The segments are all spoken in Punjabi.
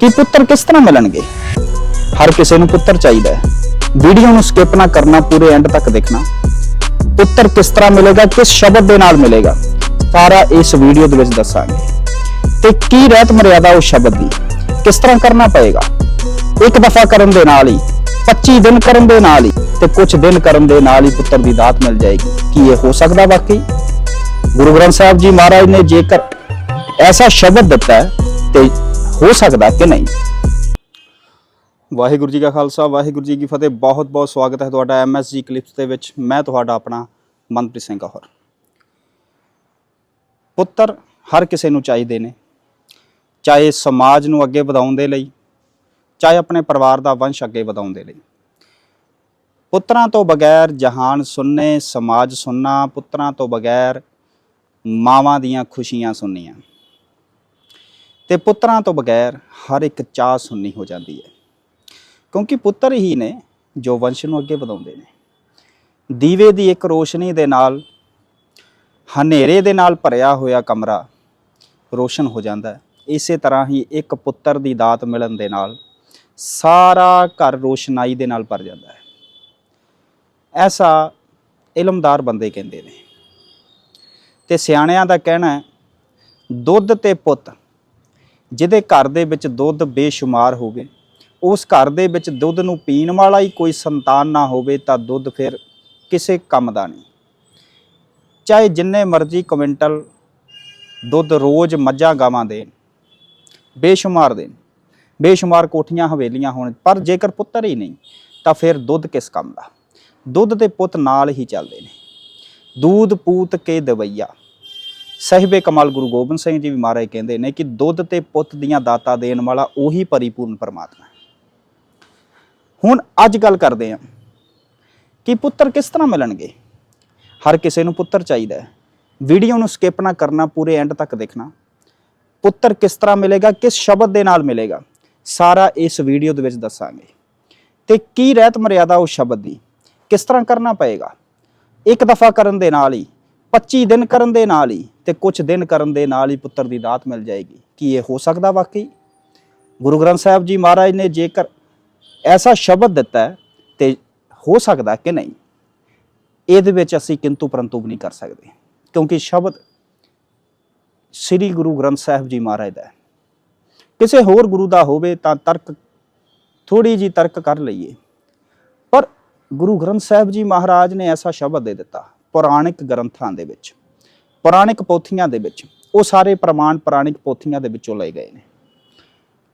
ਕਿ ਪੁੱਤਰ ਕਿਸ ਤਰ੍ਹਾਂ ਮਿਲਣਗੇ? ਹਰ ਕਿਸੇ ਨੂੰ ਪੁੱਤਰ ਚਾਹੀਦਾ ਹੈ। ਵੀਡੀਓ ਨੂੰ ਸਕਿਪ ਨਾ ਕਰਨਾ, ਪੂਰੇ ਐਂਡ ਤੱਕ ਦੇਖਣਾ। ਪੁੱਤਰ ਕਿਸ ਤਰ੍ਹਾਂ ਮਿਲੇਗਾ, ਕਿਸ ਸ਼ਬਦ ਦੇ ਨਾਲ ਮਿਲੇਗਾ, ਸਾਰਾ ਇਸ ਵੀਡੀਓ ਦੇ ਵਿੱਚ ਦੱਸਾਂਗੇ। ਤੇ ਕੀ ਰਹਿਤ ਮਰਿਆਦਾ ਉਸ ਸ਼ਬਦ ਦੀ? ਕਿਸ ਤਰ੍ਹਾਂ ਕਰਨਾ ਪਏਗਾ? ਇੱਕ ਦਫਾ ਕਰਨ ਦੇ ਨਾਲ ਹੀ 25 ਦਿਨ ਕਰਨ ਦੇ ਨਾਲ ਹੀ ਤੇ ਕੁਝ ਦਿਨ ਕਰਨ ਦੇ ਨਾਲ ਹੀ ਪੁੱਤਰ ਦੀ ਦਾਤ ਮਿਲ ਜਾਏਗੀ। ਕੀ ਇਹ ਹੋ ਸਕਦਾ ਵਾਕਈ? ਗੁਰੂ ਗ੍ਰੰਥ ਸਾਹਿਬ ਜੀ ਮਹਾਰਾਜ ਨੇ ਜੇਕਰ ਐਸਾ ਸ਼ਬਦ ਦਿੱਤਾ ਤੇ ਹੋ ਸਕਦਾ ਕਿ ਨਹੀਂ? ਵਾਹਿਗੁਰੂ ਜੀ ਕਾ ਖਾਲਸਾ, ਵਾਹਿਗੁਰੂ ਜੀ ਕੀ ਫਤਿਹ। ਬਹੁਤ ਬਹੁਤ ਸਵਾਗਤ ਹੈ ਤੁਹਾਡਾ ਐਮਐਸਜੀ ਕਲਿੱਪਸ ਦੇ ਵਿੱਚ। ਮੈਂ ਤੁਹਾਡਾ ਆਪਣਾ ਮਨਪ੍ਰੀਤ ਸਿੰਘ ਕੌਰ ਪੁੱਤਰ ਹਰ ਕਿਸੇ ਨੂੰ ਚਾਹੀਦੇ ਨੇ। ਚਾਹੇ ਸਮਾਜ ਨੂੰ ਅੱਗੇ ਵਧਾਉਣ ਦੇ ਲਈ, ਚਾਹੇ ਆਪਣੇ ਪਰਿਵਾਰ ਦਾ ਵੰਸ਼ ਅੱਗੇ ਵਧਾਉਣ ਦੇ ਲਈ। ਪੁੱਤਰਾਂ ਤੋਂ ਬਗੈਰ ਜਹਾਨ ਸੁਣਨੇ, ਸਮਾਜ ਸੁਣਨਾ, ਪੁੱਤਰਾਂ ਤੋਂ ਬਗੈਰ ਮਾਵਾਂ ਦੀਆਂ ਖੁਸ਼ੀਆਂ ਸੁਣਨੀਆਂ। ਤੇ ਪੁੱਤਰਾਂ ਤੋਂ ਬਗੈਰ ਹਰ ਇੱਕ ਚਾਹ ਸੁਣਨੀ ਹੋ ਜਾਂਦੀ ਹੈ। ਕਿਉਂਕਿ ਪੁੱਤਰ ਹੀ ਨੇ ਜੋ ਵੰਸ਼ ਨੂੰ ਅੱਗੇ ਵਧਾਉਂਦੇ ਨੇ। ਦੀਵੇ ਦੀ ਇੱਕ ਰੋਸ਼ਨੀ ਦੇ ਨਾਲ, ਹਨੇਰੇ ਦੇ ਨਾਲ ਭਰਿਆ ਹੋਇਆ ਕਮਰਾ ਰੋਸ਼ਨ ਹੋ ਜਾਂਦਾ ਹੈ। ਇਸੇ ਤਰ੍ਹਾਂ ਹੀ ਇੱਕ ਪੁੱਤਰ ਦੀ ਦਾਤ ਮਿਲਣ ਦੇ ਨਾਲ ਸਾਰਾ ਘਰ ਰੋਸ਼ਨਾਈ ਦੇ ਨਾਲ ਭਰ ਜਾਂਦਾ ਹੈ। ਐਸਾ ਇਲਮਦਾਰ ਬੰਦੇ ਕਹਿੰਦੇ ਨੇ। ਤੇ ਸਿਆਣਿਆਂ ਦਾ ਕਹਿਣਾ ਹੈ, ਦੁੱਧ ਤੇ ਪੁੱਤ ਜਿਹਦੇ ਘਰ ਦੇ ਵਿੱਚ ਦੁੱਧ ਬੇਸ਼ੁਮਾਰ ਹੋਵੇ ਉਸ ਘਰ ਦੇ ਵਿੱਚ ਦੁੱਧ ਨੂੰ ਪੀਣ ਵਾਲਾ ਹੀ ਕੋਈ ਸੰਤਾਨ ਨਾ ਹੋਵੇ ਤਾਂ ਦੁੱਧ ਫਿਰ ਕਿਸੇ ਕੰਮ ਦਾ ਨਹੀਂ। ਚਾਹੇ ਜਿੰਨੇ ਮਰਜ਼ੀ ਕੁਇੰਟਲ ਦੁੱਧ ਰੋਜ਼ ਮੱਝਾਂ ਗਾਵਾਂ ਦੇਣ, ਬੇਸ਼ੁਮਾਰ ਦੇਣ, ਬੇਸ਼ੁਮਾਰ ਕੋਠੀਆਂ ਹਵੇਲੀਆਂ ਹੋਣ, ਪਰ ਜੇਕਰ ਪੁੱਤਰ ਹੀ ਨਹੀਂ, ਤਾਂ ਫਿਰ ਦੁੱਧ ਕਿਸ ਕੰਮ ਦਾ? ਦੁੱਧ ਤੇ ਪੁੱਤ ਨਾਲ ਹੀ ਚੱਲਦੇ ਨੇ। ਦੂਧ ਪੂਤ ਕੇ ਦਵਈਆ ਸਹਿਬੇ ਕਮਾਲ ਗੁਰੂ ਗੋਬਿੰਦ ਸਿੰਘ ਜੀ ਵੀ ਮਹਾਰਾਜ ਕਹਿੰਦੇ ਨੇ ਕਿ ਦੁੱਧ ਤੇ ਪੁੱਤ ਦੀਆਂ ਦਾਤਾ ਦੇਣ ਵਾਲਾ ਉਹੀ ਪਰਿਪੂਰਨ ਪਰਮਾਤਮਾ ਹੁਣ ਅੱਜ ਗੱਲ ਕਰਦੇ ਹਾਂ ਕਿ ਪੁੱਤਰ ਕਿਸ ਤਰ੍ਹਾਂ ਮਿਲਣਗੇ? ਹਰ ਕਿਸੇ ਨੂੰ ਪੁੱਤਰ ਚਾਹੀਦਾ ਹੈ। ਵੀਡੀਓ ਨੂੰ ਸਕਿਪ ਨਾ ਕਰਨਾ, ਪੂਰੇ ਐਂਡ ਤੱਕ ਦੇਖਣਾ। ਪੁੱਤਰ ਕਿਸ ਤਰ੍ਹਾਂ ਮਿਲੇਗਾ, ਕਿਸ ਸ਼ਬਦ ਦੇ ਨਾਲ ਮਿਲੇਗਾ, ਸਾਰਾ ਇਸ ਵੀਡੀਓ ਦੇ ਵਿੱਚ ਦੱਸਾਂਗੇ। ਤੇ ਕੀ ਰਹਿਤ ਮਰਿਆਦਾ ਉਸ ਸ਼ਬਦ ਦੀ? ਕਿਸ ਤਰ੍ਹਾਂ ਕਰਨਾ ਪਏਗਾ? ਇੱਕ ਦਫਾ ਕਰਨ ਦੇ ਨਾਲ ਹੀ 25 ਦਿਨ ਕਰਨ ਦੇ ਨਾਲ ਹੀ ਤੇ ਕੁਝ ਦਿਨ ਕਰਨ ਦੇ ਨਾਲ ਹੀ ਪੁੱਤਰ ਦੀ ਦਾਤ ਮਿਲ ਜਾਏਗੀ। ਕੀ ਇਹ ਹੋ ਸਕਦਾ ਵਾਕਈ? ਗੁਰੂ ਗ੍ਰੰਥ ਸਾਹਿਬ ਜੀ ਮਹਾਰਾਜ ਨੇ ਜੇਕਰ ਐਸਾ ਸ਼ਬਦ ਦਿੱਤਾ ਹੈ, ਤੇ ਹੋ ਸਕਦਾ ਕਿ ਨਹੀਂ? ਇਹਦੇ ਵਿੱਚ ਅਸੀਂ ਕਿੰਤੂ ਪਰੰਤੂ ਵੀ ਨਹੀਂ ਕਰ ਸਕਦੇ, ਕਿਉਂਕਿ ਸ਼ਬਦ ਸ੍ਰੀ ਗੁਰੂ ਗ੍ਰੰਥ ਸਾਹਿਬ ਜੀ ਮਹਾਰਾਜ ਦਾ ਕਿਸੇ ਹੋਰ ਗੁਰੂ ਦਾ ਹੋਵੇ ਤਾਂ ਤਰਕ ਥੋੜੀ ਜੀ ਤਰਕ ਕਰ ਲਈਏ। ਪਰ ਗੁਰੂ ਗ੍ਰੰਥ ਸਾਹਿਬ ਜੀ ਮਹਾਰਾਜ ਨੇ ਐਸਾ ਸ਼ਬਦ ਦੇ ਦਿੱਤਾ, ਪੁਰਾਣਿਕ ਗ੍ਰੰਥਾਂ ਦੇ ਵਿੱਚ। ਪੁਰਾਣਿਕ ਪੋਥੀਆਂ ਦੇ ਵਿੱਚ, ਉਹ ਸਾਰੇ ਪ੍ਰਮਾਣ ਪੁਰਾਣਿਕ ਪੋਥੀਆਂ ਦੇ ਵਿੱਚੋਂ ਲਏ ਗਏ ਨੇ।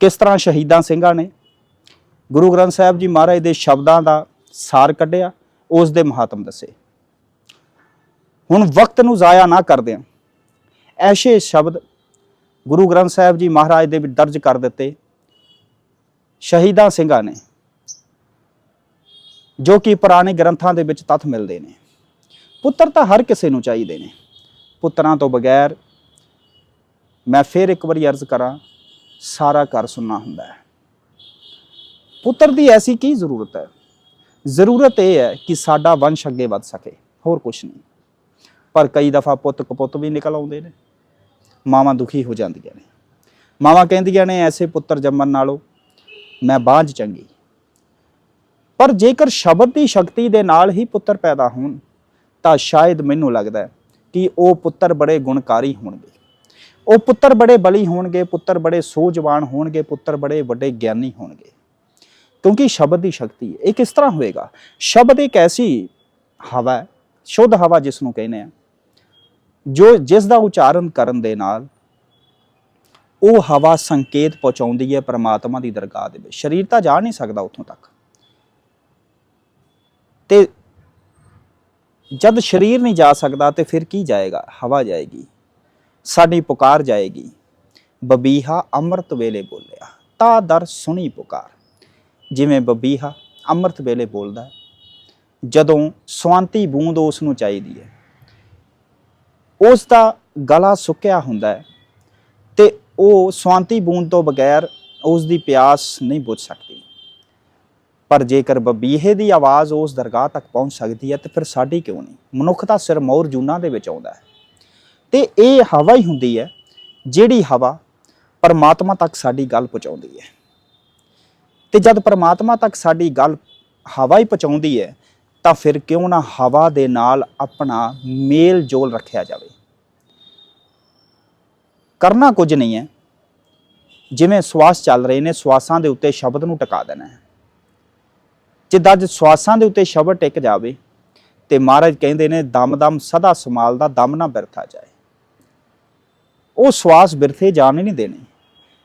ਕਿਸ ਤਰ੍ਹਾਂ ਸ਼ਹੀਦਾਂ ਸਿੰਘਾਂ ਨੇ? ਗੁਰੂ ਗ੍ਰੰਥ ਸਾਹਿਬ ਜੀ ਮਹਾਰਾਜ ਦੇ ਸ਼ਬਦਾਂ ਦਾ ਸਾਰ ਕੱਢਿਆ, ਉਸ ਦੇ ਮਹਾਤਮ ਦੱਸੇ। ਹੁਣ ਵਕਤ ਨੂੰ ਜ਼ਾਇਆ ਨਾ ਕਰਦਿਆਂ ਐਸੇ ਸ਼ਬਦ ਗੁਰੂ ਗ੍ਰੰਥ ਸਾਹਿਬ ਜੀ ਮਹਾਰਾਜ ਦੇ ਵਿੱਚ ਦਰਜ ਕਰ ਦਿੱਤੇ। ਸ਼ਹੀਦਾਂ ਸਿੰਘਾਂ ਨੇ, ਜੋ ਕਿ ਪੁਰਾਣੇ ਗ੍ਰੰਥਾਂ ਦੇ ਵਿੱਚ ਤੱਥ ਮਿਲਦੇ ਨੇ। ਪੁੱਤਰ ਤਾਂ ਹਰ ਕਿਸੇ ਨੂੰ ਚਾਹੀਦੇ ਨੇ। ਪੁੱਤਰਾਂ ਤੋਂ ਬਗੈਰ ਮੈਂ ਫਿਰ ਇੱਕ ਵਾਰੀ ਅਰਜ਼ ਕਰਾਂ, ਸਾਰਾ ਘਰ ਸੁਣਨਾ ਹੁੰਦਾ ਹੈ। ਪੁੱਤਰ ਦੀ ਐਸੀ ਕੀ ਜ਼ਰੂਰਤ ਹੈ? ਜ਼ਰੂਰਤ ਇਹ ਹੈ ਕਿ ਸਾਡਾ ਵੰਸ਼ ਅੱਗੇ ਵੱਧ ਸਕੇ, ਹੋਰ ਕੁਝ ਨਹੀਂ। ਪਰ ਕਈ ਦਫਾ ਪੁੱਤ ਕਪੁੱਤ ਵੀ ਨਿਕਲ ਆਉਂਦੇ ਨੇ। ਮਾਵਾਂ ਦੁਖੀ ਹੋ ਜਾਂਦੀਆਂ ਨੇ। ਮਾਵਾਂ ਕਹਿੰਦੀਆਂ ਨੇ, ਐਸੇ ਪੁੱਤਰ ਜੰਮਣ ਨਾਲੋਂ ਮੈਂ ਬਾਝ ਚੰਗੀ। ਪਰ ਜੇਕਰ ਸ਼ਬਦ ਦੀ ਸ਼ਕਤੀ ਦੇ ਨਾਲ ਹੀ ਪੁੱਤਰ ਪੈਦਾ ਹੋਣ, ਤਾਂ ਸ਼ਾਇਦ ਮੈਨੂੰ ਲੱਗਦਾ ਕਿ ਉਹ ਪੁੱਤਰ ਬੜੇ ਗੁਣਕਾਰੀ ਹੋਣਗੇ। ਉਹ ਪੁੱਤਰ ਬੜੇ ਬਲੀ ਹੋਣਗੇ, ਪੁੱਤਰ ਬੜੇ ਸੋਝਵਾਨ ਹੋਣਗੇ, ਪੁੱਤਰ ਬੜੇ ਵੱਡੇ ਗਿਆਨੀ ਹੋਣਗੇ। ਕਿਉਂਕਿ ਸ਼ਬਦ ਦੀ ਸ਼ਕਤੀ ਹੈ। ਇਹ ਕਿਸ ਤਰ੍ਹਾਂ ਹੋਏਗਾ ਸ਼ਬਦ ਇੱਕ ਐਸੀ ਹਵਾ ਹੈ, ਸ਼ੁੱਧ ਹਵਾ ਜਿਸ ਨੂੰ ਕਹਿੰਦੇ ਆ, ਜੋ ਜਿਸ ਦਾ ਉਚਾਰਨ ਕਰਨ ਦੇ ਨਾਲ ਉਹ ਹਵਾ ਸੰਕੇਤ ਪਹੁੰਚਾਉਂਦੀ ਹੈ ਪ੍ਰਮਾਤਮਾ ਦੀ ਦਰਗਾਹ ਦੇ ਵਿੱਚ। ਸਰੀਰ ਤਾਂ ਜਾ ਨਹੀਂ ਸਕਦਾ ਉੱਥੋਂ ਤੱਕ। ਜਦ ਸਰੀਰ ਨਹੀਂ ਜਾ ਸਕਦਾ ਤੇ ਫਿਰ ਕੀ ਜਾਏਗਾ? ਹਵਾ ਜਾਏਗੀ। ਸਾਡੀ ਪੁਕਾਰ ਜਾਏਗੀ। ਬਬੀਹਾ ਅੰਮ੍ਰਿਤ ਵੇਲੇ ਬੋਲਿਆ। ਤਾ ਦਰ ਸੁਣੀ ਪੁਕਾਰ। ਜਿਵੇਂ ਬਬੀਹਾ ਅੰਮ੍ਰਿਤ ਵੇਲੇ ਬੋਲਦਾ ਜਦੋਂ ਸਵਾਂਤੀ ਬੂੰਦ ਉਸ ਨੂੰ ਚਾਹੀਦੀ ਹੈ। ਉਸ ਦਾ ਗਲਾ ਸੁੱਕਿਆ ਹੁੰਦਾ ਹੈ ਤੇ ਉਹ ਸਵਾਂਤੀ ਬੂੰਦ ਤੋਂ ਬਗੈਰ ਉਸ ਦੀ ਪਿਆਸ ਨਹੀਂ ਬੁੱਝ ਸਕਦੀ। ਪਰ ਜੇਕਰ ਬਬੀਹੇ ਦੀ ਆਵਾਜ਼ ਉਸ ਦਰਗਾਹ ਤੱਕ ਪਹੁੰਚ ਸਕਦੀ ਹੈ, ਤੇ ਫਿਰ ਸਾਡੀ ਕਿਉਂ ਨਹੀਂ? ਮਨੁੱਖ ਦਾ ਸਿਰ ਮੌਰ ਜੂਨਾਂ ਦੇ ਵਿੱਚ ਆਉਂਦਾ ਹੈ। ਤੇ ਇਹ ਹਵਾ ਹੀ ਹੁੰਦੀ ਹੈ, ਜਿਹੜੀ ਹਵਾ ਪਰਮਾਤਮਾ ਤੱਕ ਸਾਡੀ ਗੱਲ ਪਹੁੰਚਾਉਂਦੀ ਹੈ। ਤੇ ਜਦ ਪਰਮਾਤਮਾ ਤੱਕ ਸਾਡੀ ਗੱਲ ਹਵਾ ਹੀ ਪਹੁੰਚਾਉਂਦੀ ਹੈ, ਤਾਂ ਫਿਰ ਕਿਉਂ ਨਾ ਹਵਾ ਦੇ ਨਾਲ ਆਪਣਾ ਮੇਲ ਜੋਲ ਰੱਖਿਆ ਜਾਵੇ। ਕਰਨਾ ਕੁਝ ਨਹੀਂ ਹੈ। ਜਿਵੇਂ ਸਵਾਸ ਚੱਲ ਰਹੇ ਨੇ, ਸਵਾਸਾਂ ਦੇ ਉੱਤੇ ਸ਼ਬਦ ਨੂੰ ਟਿਕਾ ਦੇਣਾ ਹੈ। ਜਿੱਦਾਂ ਅੱਜ ਸਵਾਸਾਂ ਦੇ ਉੱਤੇ ਸ਼ਬਦ ਟਿਕ ਜਾਵੇ ਤੇ ਮਹਾਰਾਜ ਕਹਿੰਦੇ ਨੇ ਦਮ ਦਮ ਸਦਾ ਸਮਾਲ ਦਾ ਦਮ ਨਾ ਬਿਰਥਾ ਜਾਏ। ਉਹ ਸਵਾਸ ਬਿਰਥੇ ਜਾਣ ਹੀ ਨਹੀਂ ਦੇਣੇ।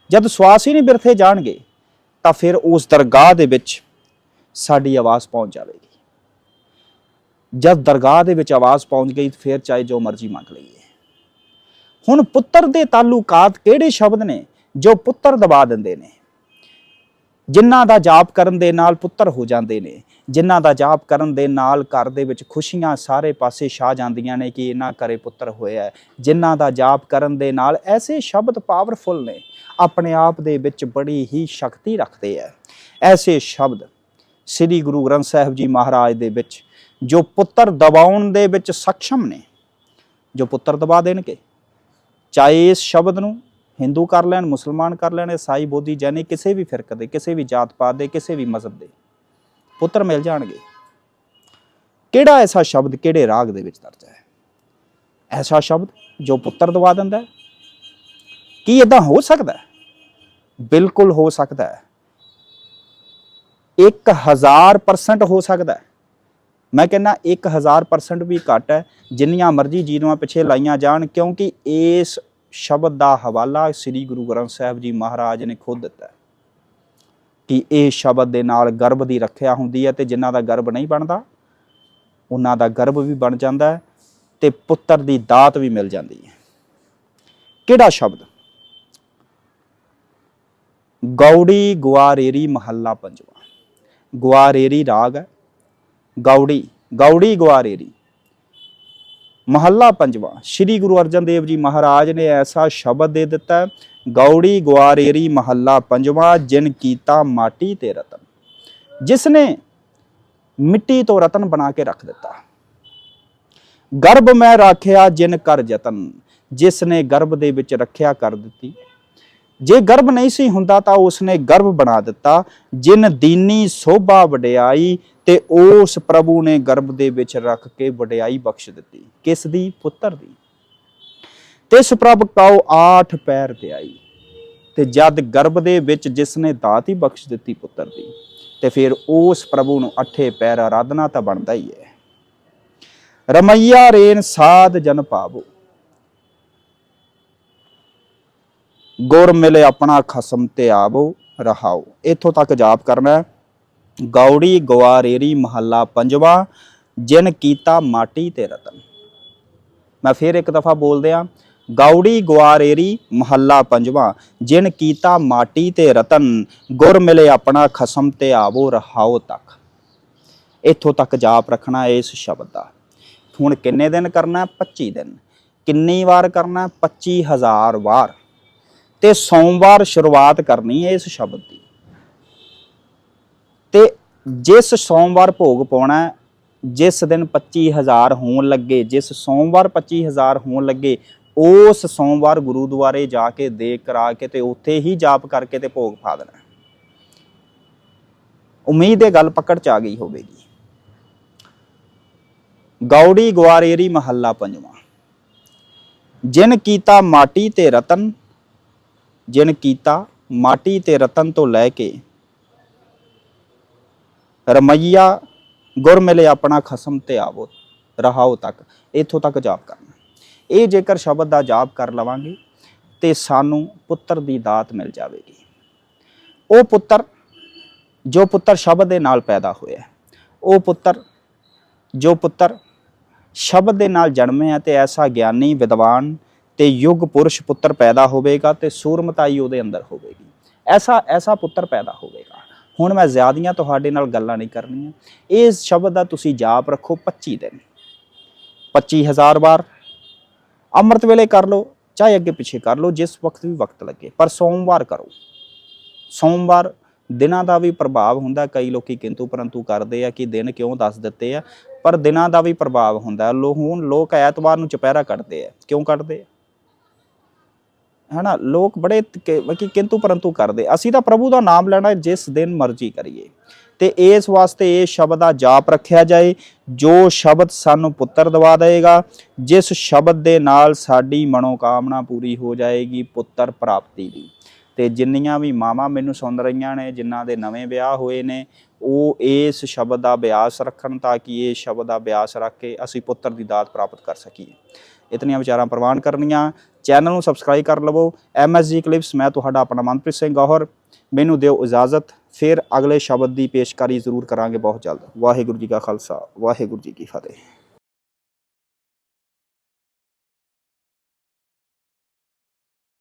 ਜਦ ਸਵਾਸ ਹੀ ਨਹੀਂ ਬਿਰਥੇ ਜਾਣਗੇ, ਤਾਂ ਫਿਰ ਉਸ ਦਰਗਾਹ ਦੇ ਵਿੱਚ ਸਾਡੀ ਆਵਾਜ਼ ਪਹੁੰਚ ਜਾਵੇਗੀ। ਜਦ ਦਰਗਾਹ ਦੇ ਵਿੱਚ ਆਵਾਜ਼ ਪਹੁੰਚ ਗਈ ਫਿਰ ਚਾਹੇ ਜੋ ਮਰਜ਼ੀ ਮੰਗ ਲਈਏ। ਹੁਣ ਪੁੱਤਰ ਦੇ ਤਾਲੁਕਾਤ ਕਿਹੜੇ ਸ਼ਬਦ ਨੇ ਜੋ ਪੁੱਤਰ ਦਬਾ ਦਿੰਦੇ ਨੇ? ਜਿਨ੍ਹਾਂ ਦਾ ਜਾਪ ਕਰਨ ਦੇ ਨਾਲ ਪੁੱਤਰ ਹੋ ਜਾਂਦੇ ਨੇ, ਜਿਨ੍ਹਾਂ ਦਾ ਜਾਪ ਕਰਨ ਦੇ ਨਾਲ ਘਰ ਦੇ ਵਿੱਚ ਖੁਸ਼ੀਆਂ ਸਾਰੇ ਪਾਸੇ ਛਾ ਜਾਂਦੀਆਂ ਨੇ ਕਿ ਇਹਨਾਂ ਘਰੇ ਪੁੱਤਰ ਹੋਇਆ ਜਿਨ੍ਹਾਂ ਦਾ ਜਾਪ ਕਰਨ ਦੇ ਨਾਲ ਐਸੇ ਸ਼ਬਦ ਪਾਵਰਫੁਲ ਨੇ, ਆਪਣੇ ਆਪ ਦੇ ਵਿੱਚ ਬੜੀ ਹੀ ਸ਼ਕਤੀ ਰੱਖਦੇ ਹੈ। ਐਸੇ ਸ਼ਬਦ ਸ੍ਰੀ ਗੁਰੂ ਗ੍ਰੰਥ ਸਾਹਿਬ ਜੀ ਮਹਾਰਾਜ ਦੇ ਵਿੱਚ ਜੋ ਪੁੱਤਰ ਦਬਾਉਣ ਦੇ ਵਿੱਚ ਸક્ષਮ ਨੇ, ਜੋ ਪੁੱਤਰ ਦਬਾ ਦੇਣਗੇ, ਚਾਹੇ ਇਸ ਸ਼ਬਦ ਨੂੰ ਹਿੰਦੂ ਕਰ ਲੈਣ, ਮੁਸਲਮਾਨ ਕਰ ਲੈਣ ਈਸਾਈ ਬੋਧੀ ਜੈਨੀ ਕਿਸੇ ਵੀ ਫਿਰਕ ਦੇ, ਕਿਸੇ ਵੀ ਜਾਤ ਪਾਤ ਦੇ, ਕਿਸੇ ਵੀ ਮਜ਼ਹਬ ਦੇ ਪੁੱਤਰ ਮਿਲ ਜਾਣਗੇ। ਕਿਹੜਾ ਐਸਾ ਸ਼ਬਦ ਕਿਹੜੇ ਰਾਗ ਦੇ ਵਿੱਚ ਦਰਜ ਹੈ? ਐਸਾ ਸ਼ਬਦ ਜੋ ਪੁੱਤਰ ਦਵਾ ਦਿੰਦਾ ਕੀ ਇਦਾਂ ਹੋ ਸਕਦਾ ਹੈ? ਬਿਲਕੁਲ ਹੋ ਸਕਦਾ ਹੈ। 1000% ਹੋ ਸਕਦਾ ਹੈ। ਮੈਂ ਕਹਿੰਦਾ 1000% ਵੀ ਘੱਟ ਹੈ। ਜਿੰਨੀਆਂ ਮਰਜ਼ੀ ਜੀਨੂਆਂ ਪਿੱਛੇ ਲਾਈਆਂ ਜਾਣ, ਕਿਉਂਕਿ ਇਸ ਸ਼ਬਦ ਦਾ ਹਵਾਲਾ ਸ੍ਰੀ ਗੁਰੂ ਗ੍ਰੰਥ ਸਾਹਿਬ ਜੀ ਮਹਾਰਾਜ ਨੇ ਖੁਦ ਦਿੱਤਾ ਕਿ ਇਹ ਸ਼ਬਦ ਦੇ ਨਾਲ ਗਰਭ ਦੀ ਰੱਖਿਆ ਹੁੰਦੀ ਹੈ ਤੇ ਜਿਨ੍ਹਾਂ ਦਾ ਗਰਭ ਨਹੀਂ ਬਣਦਾ, ਉਹਨਾਂ ਦਾ ਗਰਭ ਵੀ ਬਣ ਜਾਂਦਾ ਹੈ ਤੇ ਪੁੱਤਰ ਦੀ ਦਾਤ ਵੀ ਮਿਲ ਜਾਂਦੀ ਹੈ। ਕਿਹੜਾ ਸ਼ਬਦ? ਗੌੜੀ ਗੁਆਰੇਰੀ ਮਹੱਲਾ ਪੰਜਵਾਂ। ਗੁਆਰੇਰੀ ਰਾਗ ਹੈ। ਗੌੜੀ ਗੌੜੀ ਗੁਆਰੇਰੀ। ਮਹੱਲਾ ਪੰਜਵਾਂ। ਸ੍ਰੀ ਗੁਰੂ ਅਰਜਨ ਦੇਵ ਜੀ ਮਹਾਰਾਜ ਨੇ ਐਸਾ ਸ਼ਬਦ ਦੇ ਦਿੱਤਾ ਹੈ, ਗੌੜੀ ਗੁਆਰੇਰੀ ਮਹੱਲਾ ਪੰਜਵਾਂ ਜਿਨ ਕੀਤਾ ਮਾਟੀ ਤੇ ਰਤਨ। ਜਿਸ ਨੇ ਮਿੱਟੀ ਤੋਂ ਰਤਨ ਬਣਾ ਕੇ ਰੱਖ ਦਿੱਤਾ। ਗਰਭ ਮੈਂ ਰਾਖਿਆ ਜਿਨ ਕਰ ਯਤਨ ਜਿਸ ਨੇ ਗਰਭ ਦੇ ਵਿੱਚ ਰੱਖਿਆ ਕਰ ਦਿੱਤੀ। ਜੇ ਗਰਭ ਨਹੀਂ ਸੀ ਹੁੰਦਾ ਤਾਂ ਉਸਨੇ ਗਰਭ ਬਣਾ ਦਿੱਤਾ, ਜਿਨ ਦੀਨੀ ਸੋਭਾ ਵਡਿਆਈ ਤੇ ਉਸ ਪ੍ਰਭੂ ਨੇ ਗਰਭ ਦੇ ਵਿੱਚ ਰੱਖ ਕੇ ਵਡਿਆਈ ਬਖਸ਼ ਦਿੱਤੀ। ਕਿਸ ਦੀ? ਪੁੱਤਰ ਦੀ। ਤਿਸ ਪ੍ਰਭ ਕਉ ਆਠ ਪੈਰ ਤੇ ਆਈ ਤੇ ਜਦ ਗਰਭ ਦੇ ਵਿੱਚ ਜਿਸ ਨੇ ਦਾਤ ਹੀ ਬਖਸ਼ ਦਿੱਤੀ ਪੁੱਤਰ ਦੀ, ਤੇ ਫਿਰ ਉਸ ਪ੍ਰਭੂ ਨੂੰ ਅਠੇ ਪੈਰ ਆਰਾਧਨਾ ਤਾਂ ਬਣਦਾ ਹੀ ਹੈ। ਰਮਈਆ ਰੇਨ ਸਾਧ ਜਨ ਪਾਵੋ। ਗੁਰ ਮਿਲੇ ਆਪਣਾ ਖਸਮ ਤੇ ਆਵੋ ਰਹਾਓ। ਇੱਥੋਂ ਤੱਕ ਜਾਪ ਕਰਨਾ ਗੌੜੀ ਗਵਾਰੇਰੀ ਮਹੱਲਾ ਪੰਜਵਾ, ਜਿਨ ਕੀਤਾ ਮਾਟੀ ਤੇ ਰਤਨ। ਮੈਂ ਫਿਰ ਇੱਕ ਦਫਾ ਬੋਲਦੇ ਆ। ਗੌੜੀ ਗਵਾਰੇਰੀ ਮਹੱਲਾ ਪੰਜਵਾ, ਜਿਨ ਕੀਤਾ ਮਾਟੀ ਤੇ ਰਤਨ, ਗੁਰ ਮਿਲੇ ਆਪਣਾ ਖਸਮ ਤੇ ਆਵੋ ਰਹਾਓ ਤੱਕ। ਇੱਥੋਂ ਤੱਕ ਜਾਪ ਰੱਖਣਾ ਇਸ ਸ਼ਬਦ ਦਾ। ਹੁਣ ਕਿੰਨੇ ਦਿਨ ਕਰਨਾ? ਹੈ? 25 ਦਿਨ। ਕਿੰਨੀ ਵਾਰ ਕਰਨਾ? ਹੈ? 25000 ਵਾਰ। ਤੇ ਸੋਮਵਾਰ ਸ਼ੁਰੂਆਤ ਕਰਨੀ ਹੈ ਇਸ ਸ਼ਬਦ ਦੀ। ਤੇ ਜਿਸ ਸੋਮਵਾਰ ਭੋਗ ਪਾਉਣਾ ਜਿਸ ਦਿਨ 25000 ਹੋਣ ਲੱਗੇ, ਜਿਸ ਸੋਮਵਾਰ 25000 ਹੋਣ ਲੱਗੇ, ਉਸ ਸੋਮਵਾਰ ਗੁਰੂਦੁਆਰੇ ਜਾ ਕੇ ਦੇਖ ਕਰਾ ਕੇ ਤੇ ਉੱਥੇ ਹੀ ਜਾਪ ਕਰਕੇ ਤੇ ਭੋਗ ਪਾ ਦੇਣਾ ਉਮੀਦ ਹੈ ਗੱਲ ਪਕੜ ਚ ਆ ਗਈ ਹੋਵੇਗੀ। ਗੌੜੀ ਗਵਾਰੇਰੀ ਮਹੱਲਾ ਪੰਜਵਾਂ। ਜਿਨ ਕੀਤਾ ਮਾਟੀ ਤੇ ਰਤਨ ਜਿਨ ਕੀਤਾ ਮਾਟੀ ਤੇ ਰਤਨ ਤੋਂ ਲੈ ਕੇ। ਰਮਈਆ ਗੁਰ ਮਿਲੇ ਆਪਣਾ ਖਸਮ ਤੇ ਆਵੋ, ਰਹਾਓ ਤੱਕ। ਇੱਥੋਂ ਤੱਕ ਜਾਪ ਕਰਨਾ। ਇਹ ਜੇਕਰ ਸ਼ਬਦ ਦਾ ਜਾਪ ਕਰ ਲਵਾਂਗੇ, ਤੇ ਸਾਨੂੰ ਪੁੱਤਰ ਦੀ ਦਾਤ ਮਿਲ ਜਾਵੇਗੀ। ਉਹ ਪੁੱਤਰ, ਜੋ ਪੁੱਤਰ ਸ਼ਬਦ ਦੇ ਨਾਲ ਪੈਦਾ ਹੋਇਆ, ਉਹ ਪੁੱਤਰ, ਜੋ ਪੁੱਤਰ ਸ਼ਬਦ ਦੇ ਨਾਲ ਜਨਮੇ ਜਨਮਿਆ ਤੇ ਐਸਾ ਗਿਆਨੀ, ਵਿਦਵਾਨ ਤੇ ਯੁੱਗ ਪੁਰਸ਼ ਪੁੱਤਰ ਪੈਦਾ ਹੋਵੇਗਾ ਤੇ ਸੂਰਮਤਾਈ ਉਹਦੇ ਅੰਦਰ ਹੋਵੇਗੀ। ਐਸਾ ਐਸਾ ਪੁੱਤਰ ਪੈਦਾ ਹੋਵੇਗਾ। ਹੁਣ ਮੈਂ ਜ਼ਿਆਦੀਆਂ ਤੁਹਾਡੇ ਨਾਲ ਗੱਲਾਂ ਨਹੀਂ ਕਰਨੀਆਂ। ਇਸ ਸ਼ਬਦ ਦਾ ਤੁਸੀਂ ਜਾਪ ਰੱਖੋ 25 ਦਿਨ। 25000 ਵਾਰ। ਅੰਮ੍ਰਿਤ ਵੇਲੇ ਕਰ ਲਓ, ਚਾਹੇ ਅੱਗੇ ਪਿੱਛੇ ਕਰ ਲਓ, ਜਿਸ ਵਕਤ ਵੀ ਵਕਤ ਲੱਗੇ। ਪਰ ਸੋਮਵਾਰ ਕਰੋ। ਸੋਮਵਾਰ ਦਿਨਾਂ ਦਾ ਵੀ ਪ੍ਰਭਾਵ ਹੁੰਦਾ। ਕਈ ਲੋਕੀ ਕਿੰਤੂ ਪਰੰਤੂ ਕਰਦੇ ਆ ਕਿ ਦਿਨ ਕਿਉਂ ਦੱਸ ਦਿੱਤੇ ਆ। ਪਰ ਦਿਨਾਂ ਦਾ ਵੀ ਪ੍ਰਭਾਵ ਹੁੰਦਾ। ਲੋ ਹੁਣ ਲੋਕ ਐਤਵਾਰ ਨੂੰ ਚੁਪਹਿਰਾ ਕੱਢਦੇ ਆ। ਕਿਉਂ ਕੱਢਦੇ ਆ? ਹਨਾ, ਲੋਕ ਬੜੇ ਕਿ ਕਿੰਤੂ ਪਰੰਤੂ ਕਰਦੇ। ਅਸੀਂ ਤਾਂ ਪ੍ਰਭੂ ਦਾ ਨਾਮ ਲੈਣਾ ਜਿਸ ਦਿਨ ਮਰਜ਼ੀ ਕਰੀਏ। ਤੇ ਇਸ ਵਾਸਤੇ ਇਹ ਸ਼ਬਦ ਦਾ ਜਾਪ ਰੱਖਿਆ ਜਾਏ। ਜੋ ਸ਼ਬਦ ਸਾਨੂੰ ਪੁੱਤਰ ਦਵਾ ਦੇਗਾ ਜਿਸ ਸ਼ਬਦ ਦੇ ਨਾਲ ਸਾਡੀ ਮਨੋਕਾਮਨਾ ਪੂਰੀ ਹੋ ਜਾਏਗੀ, ਪੁੱਤਰ ਪ੍ਰਾਪਤੀ ਦੀ। ਤੇ ਜਿੰਨੀਆਂ ਵੀ ਮਾਵਾਂ ਮੈਨੂੰ ਸੁਣ ਰਹੀਆਂ ਨੇ, ਜਿਨ੍ਹਾਂ ਦੇ ਨਵੇਂ ਵਿਆਹ ਹੋਏ ਨੇ ਉਹ ਇਸ ਸ਼ਬਦ ਦਾ ਅਭਿਆਸ ਰੱਖਣ ਤਾਂ ਕਿ ਇਹ ਸ਼ਬਦ ਦਾ ਅਭਿਆਸ ਰੱਖ ਕੇ ਅਸੀਂ ਪੁੱਤਰ ਦੀ ਦਾਤ ਪ੍ਰਾਪਤ ਕਰ ਸਕੀਏ। ਇਤਨੀਆਂ ਵਿਚਾਰਾਂ ਪ੍ਰਵਾਨ ਕਰਨੀਆਂ। ਚੈਨਲ ਨੂੰ ਸਬਸਕ੍ਰਾਈਬ ਕਰ ਲਵੋ। ਐਮਐਸਜੀ ਕਲਿਪਸ ਮੈਂ ਤੁਹਾਡਾ ਆਪਣਾ ਮਨਪ੍ਰੀਤ ਸਿੰਘ ਗੌਹਰ। ਮੈਨੂੰ ਦਿਓ ਇਜਾਜ਼ਤ। ਫਿਰ ਅਗਲੇ ਸ਼ਬਦ ਦੀ ਪੇਸ਼ਕਾਰੀ ਜ਼ਰੂਰ ਕਰਾਂਗੇ ਬਹੁਤ ਜਲਦ। ਵਾਹਿਗੁਰੂ ਜੀ ਕਾ ਖਾਲਸਾ। ਵਾਹਿਗੁਰੂ ਜੀ ਕੀ ਫਤਿਹ।